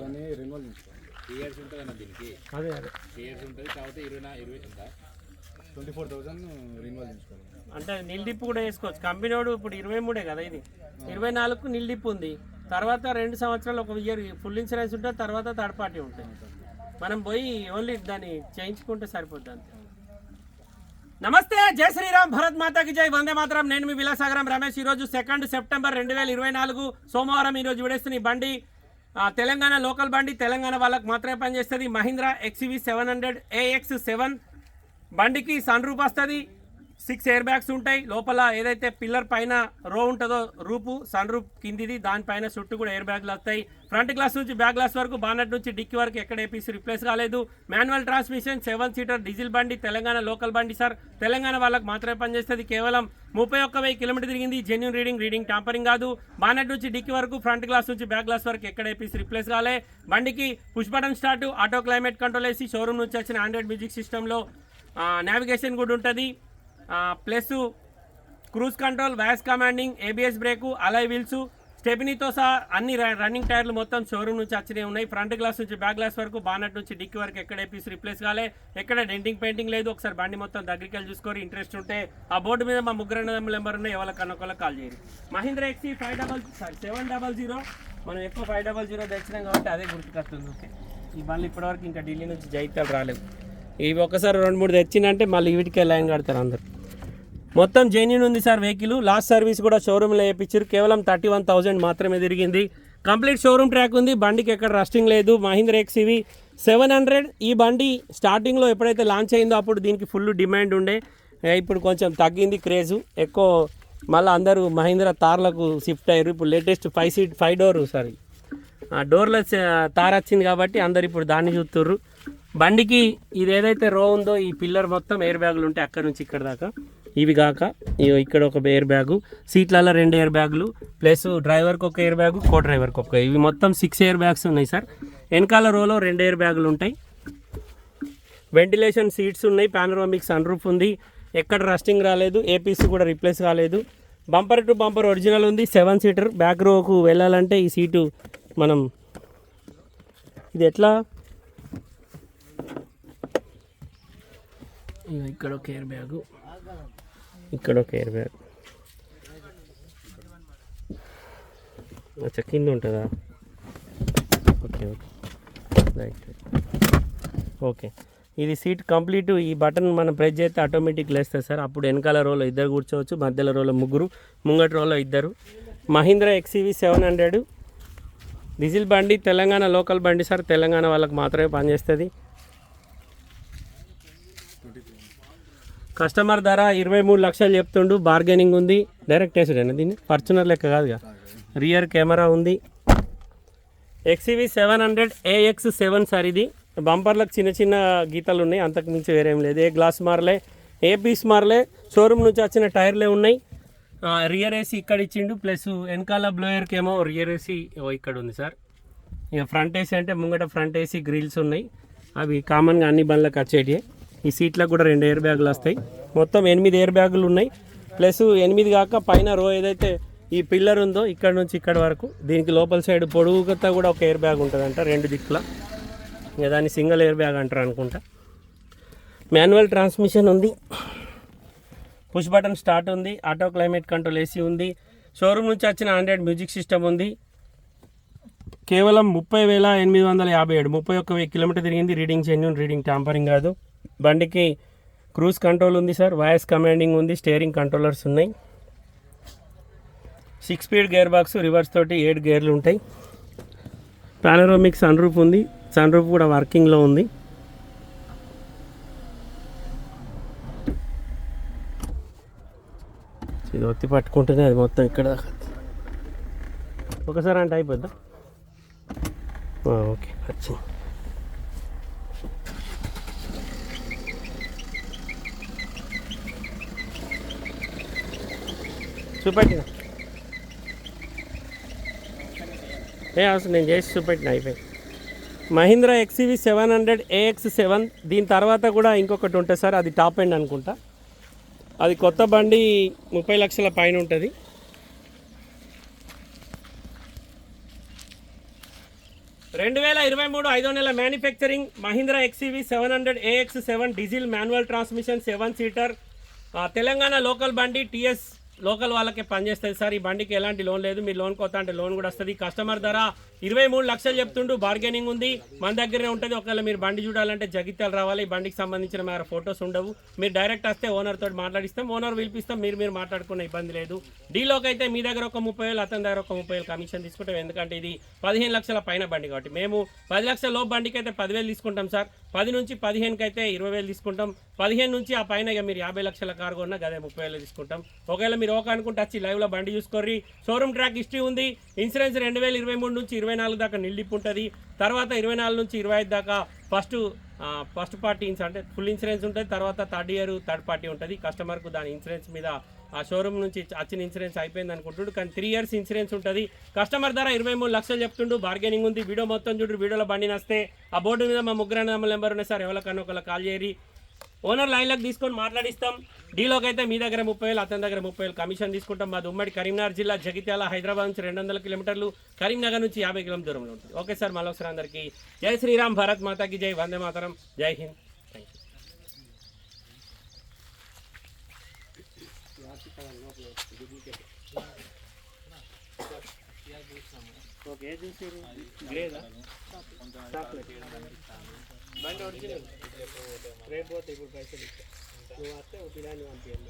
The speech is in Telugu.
దాన్ని రెన్యువల్ చేసుకోవాలి. ఇయర్స్ ఉంటుంది అన్న దీనికి? అదే అదే. ఇయర్స్ ఉంటుంది కాకపోతే ఇరవై ఇరవై ఎంత? ట్వంటీ ఫోర్ థౌసండ్ రెన్యువల్ చేసుకోవాలి. అంటే నిల్డిప్పు కూడా వేసుకోవచ్చు. కంపెనీ వాడు ఇప్పుడు ఇరవై మూడే కదా ఇది. ఇరవై నాలుగు నిల్డిప్పు ఉంది. తర్వాత రెండు సంవత్సరాలు ఒక ఇయర్ ఫుల్ ఇన్సూరెన్స్ ఉంటుంది తర్వాత థర్డ్ పార్టీ ఉంటుంది. మనం పోయి ఓన్లీ దాన్ని చేయించుకుంటే సరిపోద్ది అంతే. నమస్తే జై శ్రీరామ్ భరత్ మాతాకి జై. వందే మాత్రం. నేను మీ విలాసాగరం రమేష్. ఈరోజు సెకండ్ సెప్టెంబర్ రెండు వేల ఇరవై నాలుగు సోమవారం ఈరోజు విడేస్తున్న ఈ బండి. తెలంగాణ లోకల్ బండి తెలంగాణ వాళ్ళకి మాత్రమే పనిచేస్తుంది. Mahindra XUV seven hundred AX seven బండికి సన్ రూప్ వస్తుంది. సిక్స్ ఎయిర్ బ్యాగ్స్ ఉంటాయి. లోపల ఏదైతే పిల్లర్ పైన రో ఉంటుందో రూపు సన్ రూప్ కిందిది దానిపైన చుట్టూ కూడా ఎయిర్ బ్యాగ్లు వస్తాయి. ఫ్రంట్ గ్లాస్ నుంచి బ్యాక్ గ్లాస్ వరకు బానట్ నుంచి డిక్కీ వరకు ఎక్కడ ఏపీసీ రిప్లేస్ కాలేదు. Manual transmission seven seater diesel బండి తెలంగాణ లోకల్ బండి సార్. తెలంగాణ వాళ్ళకి మాత్రమే పనిచేస్తుంది. కేవలం ముప్పై ఒక్క వెయ్యి కిలోమీటర్ తిరిగింది. జెన్యున్ రీడింగ్ రీడింగ్ టాంపరింగ్ కాదు. బానెట్ నుంచి డిక్కీ వరకు ఫ్రంట్ గ్లాస్ నుంచి బ్యాక్ గ్లాస్ వరకు ఎక్కడ ఏపీసీ రిప్లేస్ కాలే. బండికి push button start auto climate control వేసి షోరూమ్ నుంచి వచ్చిన ఆండ్రాయిడ్ మ్యూజిక్ సిస్టంలో నావిగేషన్ కూడా ఉంటుంది. Plus cruise control voice commanding ABS brake alloy wheels స్టెపినీతో సహా అన్ని రన్నింగ్ టైర్లు మొత్తం షోరూమ్ నుంచి వచ్చినాయి ఉన్నాయి. ఫ్రంట్ గ్లాస్ నుంచి బ్యాక్ గ్లాస్ వరకు బానట్ నుంచి డిక్కి వరకు ఎక్కడ పీస్ రిప్లేస్ కాలే. ఎక్కడ డెంటింగ్ పెయింటింగ్ లేదు. ఒకసారి బండి మొత్తం దగ్గరికి వెళ్ళి చూసుకొని ఇంట్రెస్ట్ ఉంటే ఆ బోర్డు మీద మా ముగ్గురు నెంబర్ ఉన్నాయి. ఎవరికన్నా ఒకళ్ళకి కాల్ చేయండి Mahindra XUV five double sorry seven double zero మనం ఎక్కువ ఫైవ్ డబల్ జీరో తెచ్చినాం కాబట్టి అదే గుర్తుకొస్తుంది. ఓకే. ఈ బండ్లు ఇప్పటివరకు ఇంకా ఢిల్లీ నుంచి జైతాలు రాలేవు. ఇవి ఒకసారి రెండు మూడు తెచ్చిందంటే మళ్ళీ వీటికే లైన్ కడతారు అందరు. మొత్తం జెన్యున్ ఉంది సార్ వెహికల్. లాస్ట్ సర్వీస్ కూడా షోరూమ్లో వేయించారు. కేవలం థర్టీ వన్ థౌజండ్ మాత్రమే తిరిగింది. కంప్లీట్ షోరూమ్ ట్రాక్ ఉంది. బండికి ఎక్కడ రస్టింగ్ లేదు. Mahindra XUV seven hundred. ఈ బండి స్టార్టింగ్లో ఎప్పుడైతే లాంచ్ అయిందో అప్పుడు దీనికి ఫుల్ డిమాండ్ ఉండే. ఇప్పుడు కొంచెం తగ్గింది క్రేజు ఎక్కువ మళ్ళీ అందరూ మహీంద్ర తార్లకు షిఫ్ట్ అయ్యారు. ఇప్పుడు latest five seat five door sorry ఆ డోర్లో తార్ వచ్చింది కాబట్టి అందరు ఇప్పుడు దాన్ని చూస్తుర్రు. బండికి ఇది ఏదైతే రో ఉందో ఈ పిల్లర్ మొత్తం ఎయిర్ బ్యాగులు ఉంటాయి అక్కడ నుంచి ఇక్కడ దాకా. ఇవి కాక ఇక్కడ ఒక ఎయిర్ బ్యాగు సీట్లలో రెండు ఎయిర్ బ్యాగులు ప్లస్ డ్రైవర్కి ఒక ఎయిర్ బ్యాగు కో డ్రైవర్కి ఒక. ఇవి మొత్తం సిక్స్ ఎయిర్ బ్యాగ్స్ ఉన్నాయి సార్. వెనకాల రోలో రెండు ఎయిర్ బ్యాగులు ఉంటాయి. వెంటిలేషన్ సీట్స్ ఉన్నాయి పానరోమిక్ సన్ రూఫ్ ఉంది. ఎక్కడ రస్టింగ్ రాలేదు ఏపీసీ కూడా రిప్లేస్ కాలేదు. బంపర్ టు బంపర్ ఒరిజినల్ ఉంది సెవెన్ సీటర్ బ్యాక్ రోకు వెళ్ళాలంటే ఈ సీటు మనం ఇది ఎట్లా? ఇక్కడ ఒక ఎయిర్ బ్యాగు ఇక్కడ ఒక ఎయిర్ బ్యాగ్ అచ్చా కింద ఉంటుందా? Okay okay. Right okay. ఇది సీట్ కంప్లీట్. ఈ బటన్ మనం ప్రెస్ చేస్తే ఆటోమేటిక్ లేస్తుంది సార్. అప్పుడు వెనకాల రోలో ఇద్దరు కూర్చోవచ్చు మధ్యలో రోలో ముగ్గురు ముంగటి రోలో ఇద్దరు. Mahindra XUV seven hundred diesel బండి తెలంగాణ లోకల్ బండి సార్. తెలంగాణ వాళ్ళకి మాత్రమే పనిచేస్తుంది. కస్టమర్ ధర ఇరవై మూడు లక్షలు చెప్తుండు బార్గెనింగ్ ఉంది. డైరెక్ట్ వేసుడేనా దీన్ని? ఫార్చునర్ లెక్క కాదుగా రియర్ కెమెరా ఉంది. XUV seven hundred AX seven sir ఇది. బంపర్లకు చిన్న చిన్న గీతలు ఉన్నాయి. అంతకు మించి వేరేం లేదు. ఏ గ్లాస్ మారలే ఏ పీస్ మారలే. షోరూమ్ నుంచి వచ్చిన టైర్లే ఉన్నాయి. రియర్ ఏసీ ఇక్కడ ఇచ్చిండు. ప్లస్ వెనకాల బ్లోయర్కి ఏమో రియర్ ఏసీ ఇక్కడ ఉంది సార్. ఇక ఫ్రంట్ ఏసీ అంటే ముంగట ఫ్రంట్ ఏసీ గ్రిల్స్ ఉన్నాయి. అవి కామన్గా అన్ని బండ్లకు వచ్చేటివి ఈ సీట్లకు కూడా రెండు ఎయిర్ బ్యాగులు వస్తాయి. మొత్తం ఎనిమిది ఎయిర్ బ్యాగులు ఉన్నాయి. ప్లస్ ఎనిమిది కాక పైన రో ఏదైతే ఈ పిల్లర్ ఉందో ఇక్కడ నుంచి ఇక్కడ వరకు దీనికి లోపల సైడ్ పొడుగుతా కూడా ఒక ఎయిర్ బ్యాగ్ ఉంటుందంట రెండు దిక్కుల. ఇక దాన్ని సింగిల్ ఎయిర్ బ్యాగ్ అంటారు అనుకుంటా. మాన్యువల్ ట్రాన్స్మిషన్ ఉంది. పుష్ బటన్ స్టార్ట్ ఉంది. ఆటో క్లైమేట్ కంట్రోల్ ఏసీ ఉంది. షోరూమ్ నుంచి వచ్చిన ఆండ్రాయిడ్ మ్యూజిక్ సిస్టమ్ ఉంది. కేవలం ముప్పై వేల ఎనిమిది వందల యాభై ఏడు ముప్పై ఒక్క వెయ్యి కిలోమీటర్ తిరిగింది. రీడింగ్ జెన్యున్ రీడింగ్ ట్యాంపరింగ్ కాదు. బండికి క్రూజ్ కంట్రోల్ ఉంది సార్ వాయిస్ కమాండింగ్ ఉంది స్టీరింగ్ కంట్రోలర్స్ ఉన్నాయి. Six speed gear box reverse తోటి ఏడు గేర్లు ఉంటాయి. పానరోమిక్ సన్ రూఫ్ ఉంది సన్ రూఫ్ కూడా వర్కింగ్లో ఉంది. ఇది ఒత్తి పట్టుకుంటేనే అది మొత్తం ఇక్కడ ఒకసారి అంటే అయిపోద్దా? ఓకే వచ్చింది. చూపెట్టిన ఏ అవసరం నేను చేసి చూపెట్టిన అయిపోయి Mahindra XUV seven hundred AX seven దీని తర్వాత కూడా ఇంకొకటి ఉంటుంది సార్ అది టాప్ ఎండ్ అనుకుంటా. అది కొత్త బండి ముప్పై లక్షల పైన ఉంటుంది. రెండు వేల ఇరవై మూడు ఐదో నెల manufacturing Mahindra XUV seven hundred AX seven diesel manual transmission seven seater Telangana local బండి టీఎస్ లోకల్ వాళ్ళకే పనిచేస్తుంది సార్. ఈ బండికి ఎలాంటి లోన్ లేదు. మీరు లోన్ కొత్త అంటే లోన్ కూడా వస్తుంది. కస్టమర్ ధర ఇరవై మూడు లక్షలు చెప్తుండు. బార్గెనింగ్ ఉంది. మన దగ్గరే ఉంటుంది. ఒకవేళ మీరు బండి చూడాలంటే జగిత్యాలు రావాలి. ఈ బండికి సంబంధించిన మన ఫొటోస్ ఉండవు. మీరు డైరెక్ట్ వస్తే ఓనర్ తోటి మాట్లాడిస్తాం. ఓనర్ పిలిపిస్తాం. మీరు మీరు మాట్లాడుకున్న ఇబ్బంది లేదు. డీలోకి అయితే మీ దగ్గర ఒక ముప్పై వేలు అతని దగ్గర ఒక ముప్పై వేలు కమిషన్ తీసుకుంటాం. ఎందుకంటే ఇది పదిహేను లక్షల పైన బండి కాబట్టి. మేము పది లక్షల లోపు బండికి అయితే పదివేలు తీసుకుంటాం సార్. పది నుంచి పదిహేనుకి అయితే ఇరవై వేలు తీసుకుంటాం. పదిహేను నుంచి ఆ పైన ఇక మీరు యాభై లక్షల కారు కొన్నా గదే ముప్పై వేలు తీసుకుంటాం. ఒకవేళ మీరు ఒక అనుకుంటే వచ్చి లైవ్లో బండి చూసుకోర్రి. షోరూమ్ ట్రాక్ హిస్టరీ ఉంది. ఇన్సూరెన్స్ రెండు వేల ఇరవై మూడు నుంచి ఇరవై నాలుగు దాకా నిల్లిపు ఉంటుంది తర్వాత ఇరవై నాలుగు నుంచి ఇరవై ఐదు దాకా ఫస్ట్ ఫస్ట్ పార్టీ ఇన్సూరెన్స్ అంటే ఫుల్ ఇన్సూరెన్స్ ఉంటుంది. తర్వాత థర్డ్ ఇయర్ థర్డ్ పార్టీ ఉంటుంది. కస్టమర్కు దాని ఇన్సూరెన్స్ మీద ఆ షోరూమ్ నుంచి వచ్చిన ఇన్సూరెన్స్ అయిపోయింది అనుకుంటుండు. కానీ త్రీ ఇయర్స్ ఇన్సూరెన్స్ ఉంటుంది. కస్టమర్ ధర ఇరవై మూడు లక్షలు చెప్తుండు. బార్గెనింగ్ ఉంది. వీడియో మొత్తం చూడు. వీడియోలో బండి నస్తే. ఆ బోర్డు మీద మా ముగ్గురు అన్నదమ్ముల నెంబర్ ఉన్నాయి. సార్ ఎవరికన్నా ఒకళ్ళ కాల్ చేయరి ఓనర్ లైన్లోకి తీసుకొని మాట్లాడిస్తాం. డీలోకి అయితే మీ దగ్గర ముప్పై వేలు అతని దగ్గర ముప్పై వేలు కమిషన్ తీసుకుంటాం. మాది ఉమ్మడి కరీంనగర్ జిల్లా జగిత్యాల హైదరాబాద్ నుంచి రెండు వందల కిలోమీటర్లు కరీంనగర్ నుంచి యాభై కిలోమీటర్ దూరంలో ఉంటుంది. ఓకే సార్ మళ్ళీ ఒకసారి అందరికీ. జై శ్రీరామ్ భారత్ మాతాకి జై వందే మాతరం. జై హింద్. ఓకే చూసి గ్రేదా బండి ఒరిజినల్. రేపు పోతే ఇప్పుడు పైసలు ఇస్తా. నువ్వు వస్తే ఒక పిల్లాన్ని పంపించండి